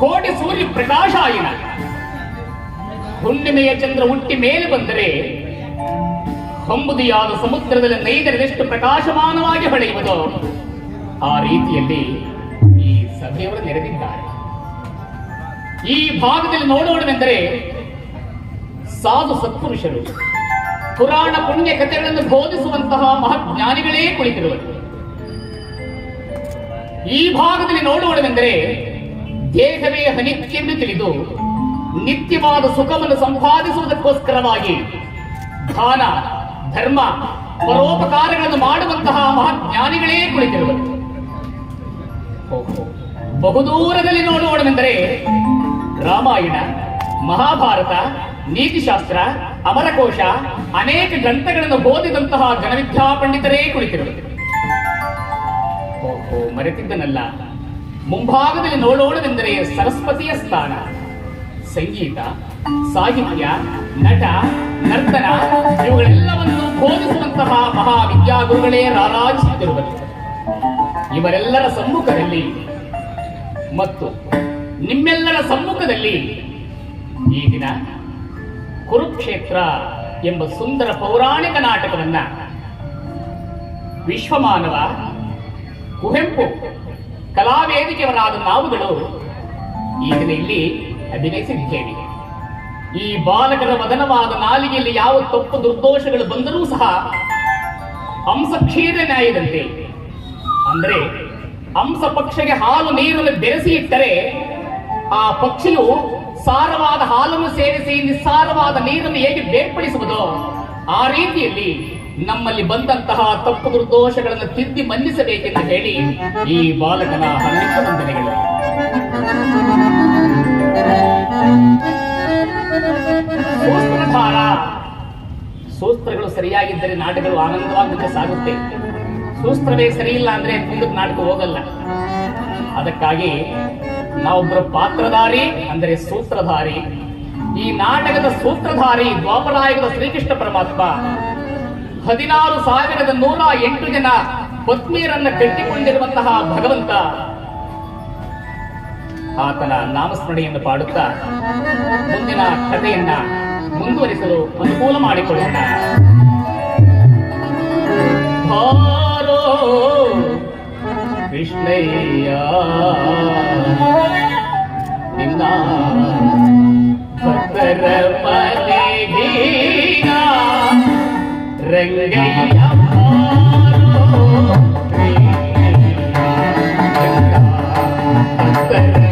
ಕೋಟಿ ಸೂರ್ಯ ಪ್ರಕಾಶಾಯನ. ಹುಣ್ಣಿಮೆಯ ಚಂದ್ರ ಹುಟ್ಟಿ ಮೇಲೆ ಬಂದರೆ ಹೊಂಬುದಿಯಾದ ಸಮುದ್ರದಲ್ಲಿ ನೈದರದೆಷ್ಟು ಪ್ರಕಾಶಮಾನವಾಗಿ ಹೊಳೆಯುವುದು ಆ ರೀತಿಯಲ್ಲಿ ಈ ಸಭೆಯವರು ನೆರೆದಿದ್ದಾರೆ. ಈ ಭಾಗದಲ್ಲಿ ನೋಡೋಣವೆಂದರೆ ಸಾಧು ಸತ್ಪುರುಷರು. ಪುರಾಣ ಪುಣ್ಯ ಕಥೆಗಳನ್ನು ಬೋಧಿಸುವಂತಹ ಮಹಾಜ್ಞಾನಿಗಳೇ ಕುಳಿತಿರುವರು. ಈ ಭಾಗದಲ್ಲಿ ನೋಡೋಣವೆಂದರೆ ದೇಹವೇ ಅನಿತ್ಯವೆಂದು ತಿಳಿದು ನಿತ್ಯವಾದ ಸುಖವನ್ನು ಸಂಪಾದಿಸುವುದಕ್ಕೋಸ್ಕರವಾಗಿ ದಾನ, ಧರ್ಮ, ಪರೋಪಕಾರಗಳನ್ನು ಮಾಡುವಂತಹ ಮಹಾಜ್ಞಾನಿಗಳೇ ಕುಳಿತಿರುವರು. ಬಹುದೂರದಲ್ಲಿ ನೋಡೋಣವೆಂದರೆ ರಾಮಾಯಣ, ಮಹಾಭಾರತ, ನೀತಿಶಾಸ್ತ್ರ, ಅಮರಕೋಶ, ಅನೇಕ ಗ್ರಂಥಗಳನ್ನು ಓದಿದಂತಹ ಜನವಿದ್ಯಾ ಪಂಡಿತರೇ ಕುಳಿತಿರುವರು ಓಹೋ ಮರೆತಿದ್ದನಲ್ಲ. ಮುಂಭಾಗದಲ್ಲಿ ನೋಡೋಣವೆಂದರೆ ಸರಸ್ವತಿಯ ಸ್ಥಾನ. ಸಂಗೀತ, ಸಾಹಿತ್ಯ, ನಟ, ನರ್ತನ, ಇವುಗಳೆಲ್ಲವನ್ನು ಬೋಧಿಸುವಂತಹ ಮಹಾವಿದ್ಯಾಗುರುಗಳೇ ರಾರಾಜಿಸುತ್ತಿರುವರು ಇವರೆಲ್ಲರ ಸಮ್ಮುಖದಲ್ಲಿ ಮತ್ತು ನಿಮ್ಮೆಲ್ಲರ ಸಮ್ಮುಖದಲ್ಲಿ ಈ ದಿನ ಕುರುಕ್ಷೇತ್ರ ಎಂಬ ಸುಂದರ ಪೌರಾಣಿಕ ನಾಟಕವನ್ನ ವಿಶ್ವಮಾನವ ಕುವೆಂಪು ಕಲಾವೇದಿಕೆಯವರಾದ ನಾವುಗಳು ಈಗಿನ ಇಲ್ಲಿ ಅಭಿನಯಿಸಿದ್ದೇವೆ ಈ ಬಾಲಕರ ವದನವಾದ ನಾಲಿಗೆಯಲ್ಲಿ ಯಾವ ತಪ್ಪು ದುರ್ದೋಷಗಳು ಬಂದರೂ ಸಹ ಹಂಸ ಕ್ಷೀರ ನ್ಯಾಯದಂತೆ. ಅಂದ್ರೆ ಹಂಸ ಪಕ್ಷಗೆ ಹಾಲು ನೀರನ್ನು ಬೆರೆಸಿ ಇಟ್ಟರೆ ಆ ಪಕ್ಷಿಯು ಸಾರವಾದ ಹಾಲನ್ನು ಸೇರಿಸಿ ನಿಸ್ಸಾರವಾದ ನೀರನ್ನು ಹೇಗೆ ಬೇರ್ಪಡಿಸುವುದೋ ಆ ರೀತಿಯಲ್ಲಿ ನಮ್ಮಲ್ಲಿ ಬಂದಂತಹ ತಪ್ಪು ದುರ್ದೋಷಗಳನ್ನು ತಿದ್ದಿ ಮನ್ನಿಸಬೇಕೆಂದು ಹೇಳಿ ಈ ಬಾಲಕನ ಹನ್ನೆರಡು ವಂದನೆಗಳು. ಸೂಸ್ತ್ರಗಳು ಸೂತ್ರಗಳು ಸರಿಯಾಗಿದ್ದರೆ ನಾಟಕಗಳು ಆನಂದವಾಗಿ ಮುಂದೆ ಸಾಗುತ್ತೆ. ಸೂತ್ರವೇ ಸರಿ ಇಲ್ಲ ಅಂದ್ರೆ ಮುಂದಕ್ಕೆ ನಾಟಕ ಹೋಗಲ್ಲ. ಅದಕ್ಕಾಗಿ ನಾವೊಬ್ಬರ ಪಾತ್ರಧಾರಿ ಅಂದರೆ ಸೂತ್ರಧಾರಿ ಈ ನಾಟಕದ ಸೂತ್ರಧಾರಿ ದ್ವಾಪರಾಯಕದ ಶ್ರೀಕೃಷ್ಣ ಪರಮಾತ್ಮ ಹದಿನಾರು ಸಾವಿರದ ನೂರ ಎಂಟು ಜನ ಪತ್ನಿಯರನ್ನ ಕಟ್ಟಿಕೊಂಡಿರುವಂತಹ ಭಗವಂತ. ಆತನ ನಾಮಸ್ಮರಣೆಯನ್ನು ಪಾಡುತ್ತಾ ಮುಂದಿನ ಕಥೆಯನ್ನ ಮುಂದುವರಿಸಲು ಅನುಕೂಲ ಮಾಡಿಕೊಳ್ಳೋಣ. ಕೃಷ್ಣಯ್ಯ. the you.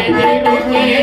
Thank you.